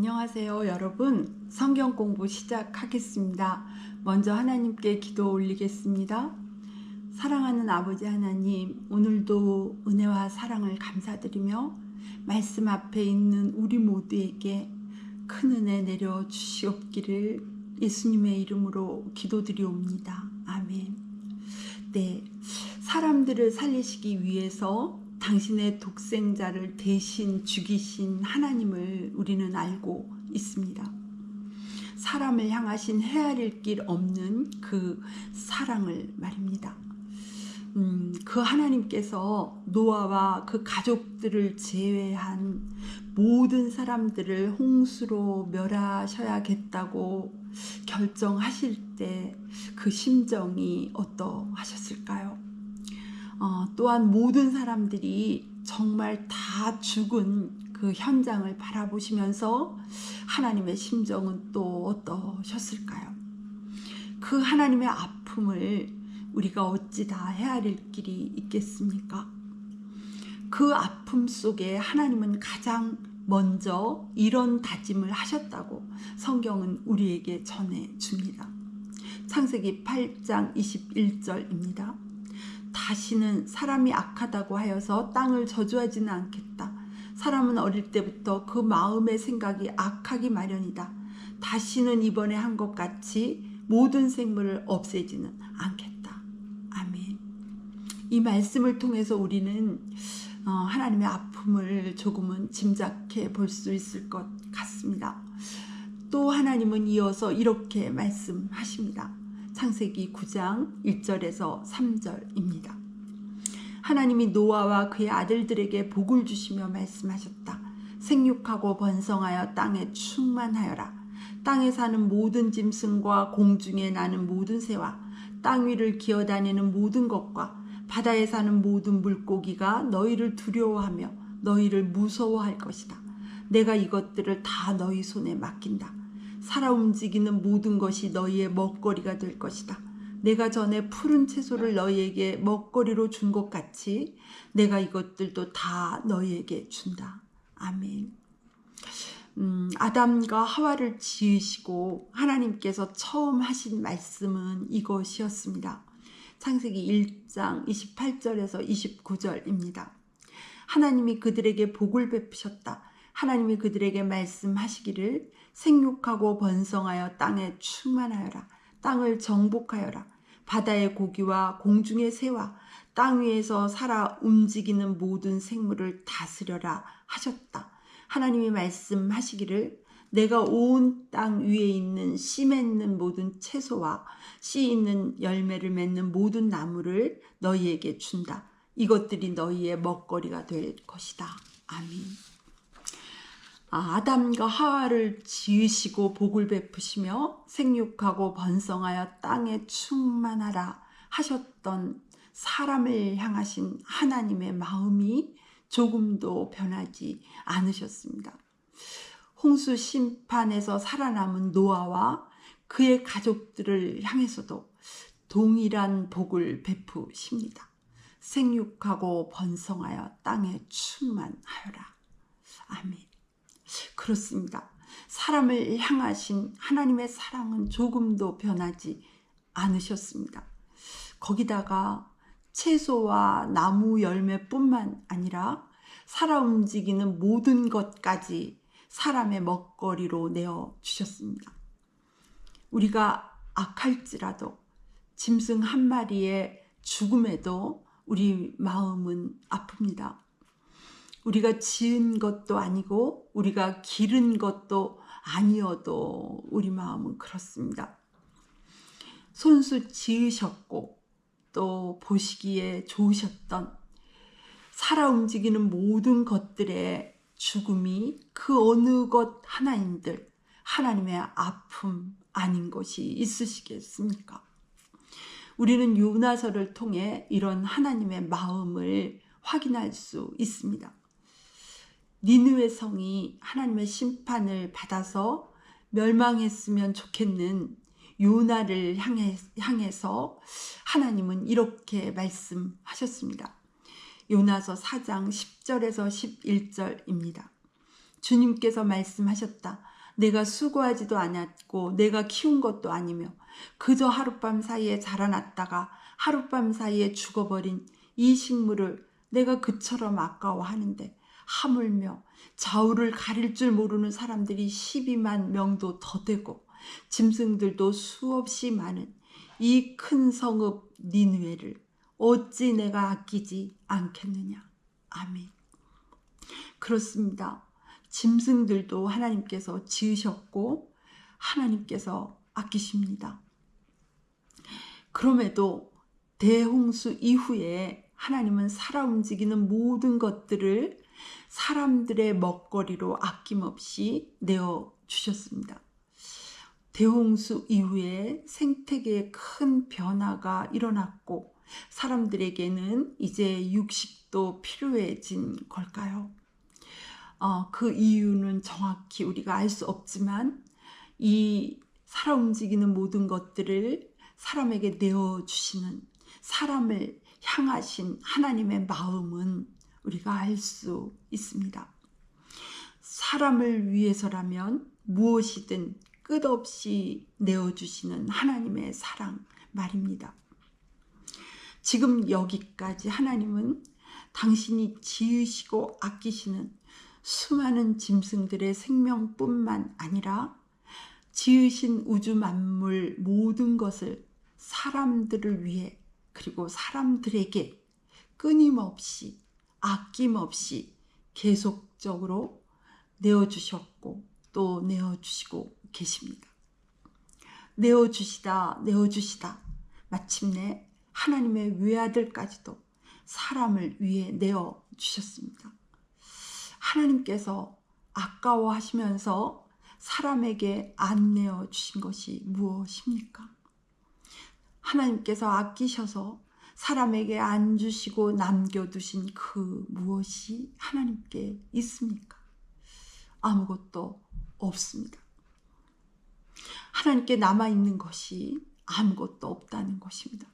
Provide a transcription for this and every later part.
안녕하세요, 여러분. 성경 공부 시작하겠습니다. 먼저 하나님께 기도 올리겠습니다. 사랑하는 아버지 하나님, 오늘도 은혜와 사랑을 감사드리며 말씀 앞에 있는 우리 모두에게 큰 은혜 내려 주시옵기를 예수님의 이름으로 기도드리옵니다. 아멘. 네. 사람들을 살리시기 위해서 당신의 독생자를 대신 죽이신 하나님을 우리는 알고 있습니다. 사람을 향하신 헤아릴 길 없는 그 사랑을 말입니다. 음, 그 하나님께서 노아와 그 가족들을 제외한 모든 사람들을 홍수로 멸하셔야겠다고 결정하실 때 그 심정이 어떠하셨을까요? 어, 또한 모든 사람들이 정말 다 죽은 그 현장을 바라보시면서 하나님의 심정은 또 어떠셨을까요? 그 하나님의 아픔을 우리가 어찌 다 헤아릴 길이 있겠습니까? 그 아픔 속에 하나님은 가장 먼저 이런 다짐을 하셨다고 성경은 우리에게 전해 줍니다. 창세기 8장 21절입니다. 다시는 사람이 악하다고 하여서 땅을 저주하지는 않겠다. 사람은 어릴 때부터 그 마음의 생각이 악하기 마련이다. 다시는 이번에 한 것 같이 모든 생물을 없애지는 않겠다. 아멘. 이 말씀을 통해서 우리는 어, 하나님의 아픔을 조금은 짐작해 볼 수 있을 것 같습니다. 또 하나님은 이어서 이렇게 말씀하십니다. 창세기 9장 1절에서 3절입니다. 하나님이 노아와 그의 아들들에게 복을 주시며 말씀하셨다. 생육하고 번성하여 땅에 충만하여라. 땅에 사는 모든 짐승과 공중에 나는 모든 새와 땅 위를 기어다니는 모든 것과 바다에 사는 모든 물고기가 너희를 두려워하며 너희를 무서워할 것이다. 내가 이것들을 다 너희 손에 맡긴다. 살아 움직이는 모든 것이 너희의 먹거리가 될 것이다. 내가 전에 푸른 채소를 너희에게 먹거리로 준 것 같이 내가 이것들도 다 너희에게 준다. 아멘. 음, 아담과 하와를 지으시고 하나님께서 처음 하신 말씀은 이것이었습니다. 창세기 1장 28절에서 29절입니다. 하나님이 그들에게 복을 베푸셨다. 하나님이 그들에게 말씀하시기를 생육하고 번성하여 땅에 충만하여라. 땅을 정복하여라. 바다의 고기와 공중의 새와 땅 위에서 살아 움직이는 모든 생물을 다스려라 하셨다. 하나님이 말씀하시기를 내가 온 땅 위에 있는 씨 맺는 모든 채소와 씨 있는 열매를 맺는 모든 나무를 너희에게 준다. 이것들이 너희의 먹거리가 될 것이다. 아멘. 아, 아담과 하와를 지으시고 복을 베푸시며 생육하고 번성하여 땅에 충만하라 하셨던 사람을 향하신 하나님의 마음이 조금도 변하지 않으셨습니다. 홍수 심판에서 살아남은 노아와 그의 가족들을 향해서도 동일한 복을 베푸십니다. 생육하고 번성하여 땅에 충만하여라. 아멘. 그렇습니다. 사람을 향하신 하나님의 사랑은 조금도 변하지 않으셨습니다. 거기다가 채소와 나무 열매뿐만 아니라 살아 움직이는 모든 것까지 사람의 먹거리로 내어 주셨습니다. 우리가 악할지라도 짐승 한 마리의 죽음에도 우리 마음은 아픕니다. 우리가 지은 것도 아니고 우리가 기른 것도 아니어도 우리 마음은 그렇습니다. 손수 지으셨고 또 보시기에 좋으셨던 살아 움직이는 모든 것들의 죽음이 그 어느 것 하나님들 하나님의 아픔 아닌 것이 있으시겠습니까? 우리는 요나서를 통해 이런 하나님의 마음을 확인할 수 있습니다. 니느웨 성이 하나님의 심판을 받아서 멸망했으면 좋겠는 요나를 향해, 향해서 하나님은 이렇게 말씀하셨습니다. 요나서 4장 10절에서 11절입니다. 주님께서 말씀하셨다. 내가 수고하지도 않았고 내가 키운 것도 아니며 그저 하룻밤 사이에 자라났다가 하룻밤 사이에 죽어버린 이 식물을 내가 그처럼 아까워하는데 하물며 좌우를 가릴 줄 모르는 사람들이 12만 명도 더 되고 짐승들도 수없이 많은 이 큰 성읍 니누에를 어찌 내가 아끼지 않겠느냐. 아멘. 그렇습니다. 짐승들도 하나님께서 지으셨고 하나님께서 아끼십니다. 그럼에도 대홍수 이후에 하나님은 살아 움직이는 모든 것들을 사람들의 먹거리로 아낌없이 내어 주셨습니다. 대홍수 이후에 생태계에 큰 변화가 일어났고 사람들에게는 이제 육식도 필요해진 걸까요? 어, 그 이유는 정확히 우리가 알 수 없지만 이 살아 움직이는 모든 것들을 사람에게 내어주시는 사람을 향하신 하나님의 마음은 우리가 알 수 있습니다. 사람을 위해서라면 무엇이든 끝없이 내어주시는 하나님의 사랑 말입니다. 지금 여기까지 하나님은 당신이 지으시고 아끼시는 수많은 짐승들의 생명뿐만 아니라 지으신 우주 만물 모든 것을 사람들을 위해 그리고 사람들에게 끊임없이 아낌없이 계속적으로 내어주셨고 또 내어주시고 계십니다. 내어주시다, 내어주시다. 마침내 하나님의 외아들까지도 사람을 위해 내어주셨습니다. 하나님께서 아까워하시면서 사람에게 안 내어주신 것이 무엇입니까? 하나님께서 아끼셔서 사람에게 안 주시고 남겨두신 그 무엇이 하나님께 있습니까? 아무것도 없습니다. 하나님께 남아있는 것이 아무것도 없다는 것입니다.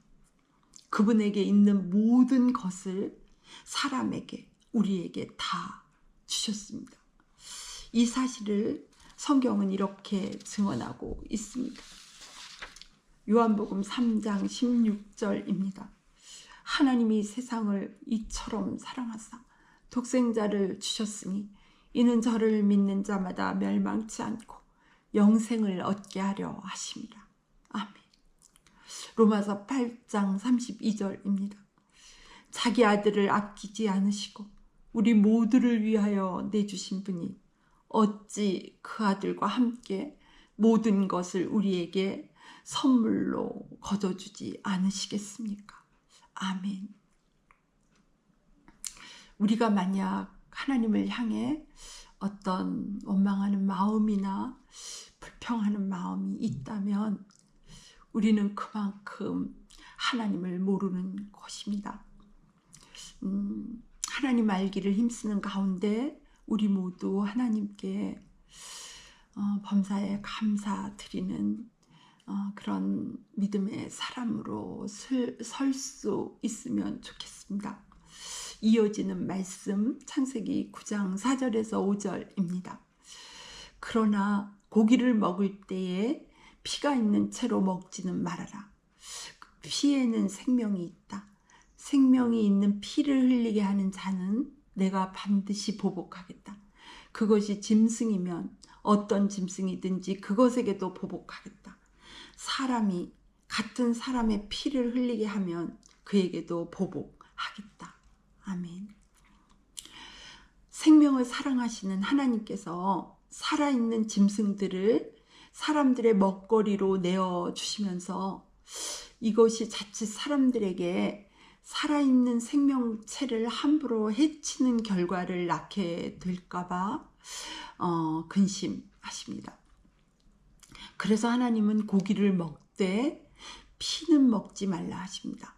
그분에게 있는 모든 것을 사람에게, 우리에게 다 주셨습니다. 이 사실을 성경은 이렇게 증언하고 있습니다. 요한복음 3장 16절입니다. 하나님이 세상을 이처럼 사랑하사 독생자를 주셨으니 이는 저를 믿는 자마다 멸망치 않고 영생을 얻게 하려 하심이라. 아멘. 로마서 8장 32절입니다. 자기 아들을 아끼지 않으시고 우리 모두를 위하여 내주신 분이 어찌 그 아들과 함께 모든 것을 우리에게 선물로 거둬주지 않으시겠습니까? 아멘. 우리가 만약 하나님을 향해 어떤 원망하는 마음이나 불평하는 마음이 있다면 우리는 그만큼 하나님을 모르는 것입니다. 음, 하나님 알기를 힘쓰는 가운데 우리 모두 하나님께 어, 범사에 감사드리는 어, 그런 믿음의 사람으로 설 수 있으면 좋겠습니다. 이어지는 말씀 창세기 9장 4절에서 5절입니다. 그러나 고기를 먹을 때에 피가 있는 채로 먹지는 말아라. 피에는 생명이 있다. 생명이 있는 피를 흘리게 하는 자는 내가 반드시 보복하겠다. 그것이 짐승이면 어떤 짐승이든지 그것에게도 보복하겠다. 사람이 같은 사람의 피를 흘리게 하면 그에게도 보복하겠다. 아멘. 생명을 사랑하시는 하나님께서 살아있는 짐승들을 사람들의 먹거리로 내어 주시면서 이것이 자칫 사람들에게 살아있는 생명체를 함부로 해치는 결과를 낳게 될까봐 어, 근심하십니다. 그래서 하나님은 고기를 먹되 피는 먹지 말라 하십니다.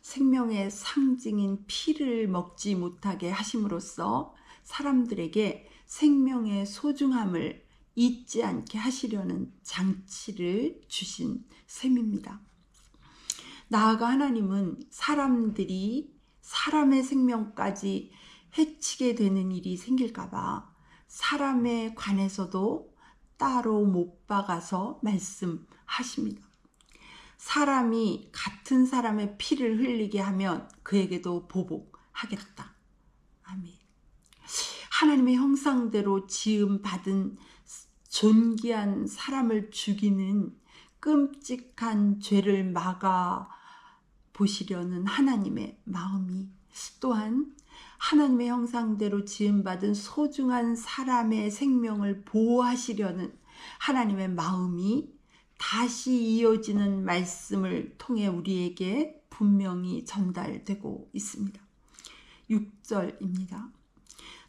생명의 상징인 피를 먹지 못하게 하심으로써 사람들에게 생명의 소중함을 잊지 않게 하시려는 장치를 주신 셈입니다. 나아가 하나님은 사람들이 사람의 생명까지 해치게 되는 일이 생길까봐 사람에 관해서도 따로 못 박아서 말씀하십니다. 사람이 같은 사람의 피를 흘리게 하면 그에게도 보복하겠다. 아멘. 하나님의 형상대로 지음 받은 존귀한 사람을 죽이는 끔찍한 죄를 막아 보시려는 하나님의 마음이 또한 하나님의 형상대로 지음받은 소중한 사람의 생명을 보호하시려는 하나님의 마음이 다시 이어지는 말씀을 통해 우리에게 분명히 전달되고 있습니다. 6절입니다.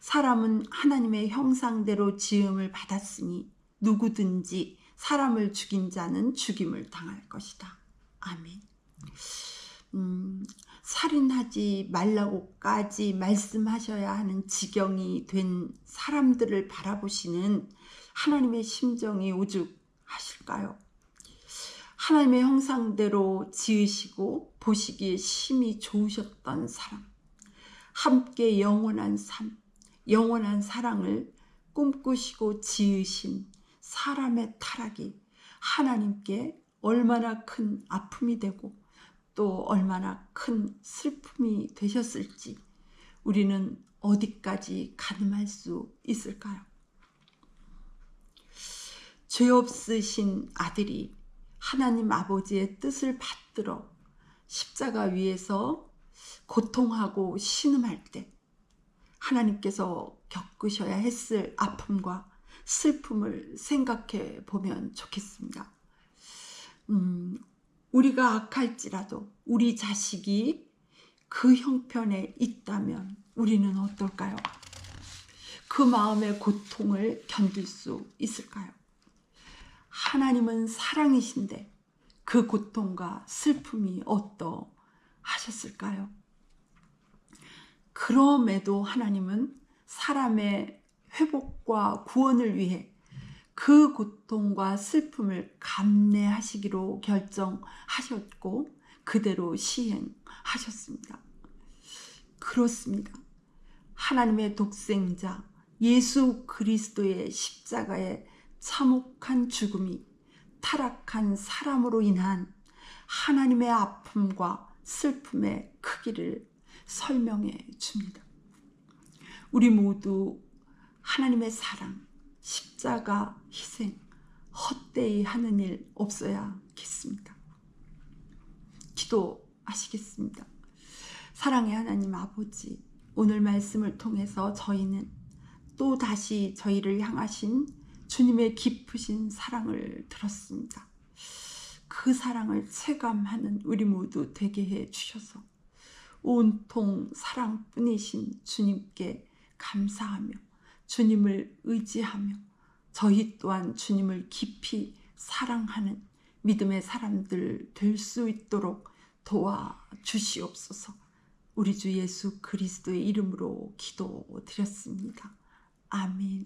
사람은 하나님의 형상대로 지음을 받았으니 누구든지 사람을 죽인 자는 죽임을 당할 것이다. 아멘. 음, 살인하지 말라고까지 말씀하셔야 하는 지경이 된 사람들을 바라보시는 하나님의 심정이 오죽하실까요? 하나님의 형상대로 지으시고 보시기에 심히 좋으셨던 사람, 함께 영원한 삶, 영원한 사랑을 꿈꾸시고 지으신 사람의 타락이 하나님께 얼마나 큰 아픔이 되고 또 얼마나 큰 슬픔이 되셨을지 우리는 어디까지 가늠할 수 있을까요? 죄 없으신 아들이 하나님 아버지의 뜻을 받들어 십자가 위에서 고통하고 신음할 때 하나님께서 겪으셔야 했을 아픔과 슬픔을 생각해 보면 좋겠습니다. 음, 우리가 악할지라도 우리 자식이 그 형편에 있다면 우리는 어떨까요? 그 마음의 고통을 견딜 수 있을까요? 하나님은 사랑이신데 그 고통과 슬픔이 어떠 하셨을까요? 그럼에도 하나님은 사람의 회복과 구원을 위해 그 고통과 슬픔을 감내하시기로 결정하셨고 그대로 시행하셨습니다. 그렇습니다. 하나님의 독생자 예수 그리스도의 십자가의 참혹한 죽음이 타락한 사람으로 인한 하나님의 아픔과 슬픔의 크기를 설명해 줍니다. 우리 모두 하나님의 사랑, 십자가 희생, 헛되이 하는 일 없어야겠습니다. 기도하시겠습니다. 사랑의 하나님 아버지, 오늘 말씀을 통해서 저희는 또 다시 저희를 향하신 주님의 깊으신 사랑을 들었습니다. 그 사랑을 체감하는 우리 모두 되게 해 주셔서 온통 사랑뿐이신 주님께 감사하며 주님을 의지하며 저희 또한 주님을 깊이 사랑하는 믿음의 사람들 될 수 있도록 도와 주시옵소서. 우리 주 예수 그리스도의 이름으로 기도드렸습니다. 아멘.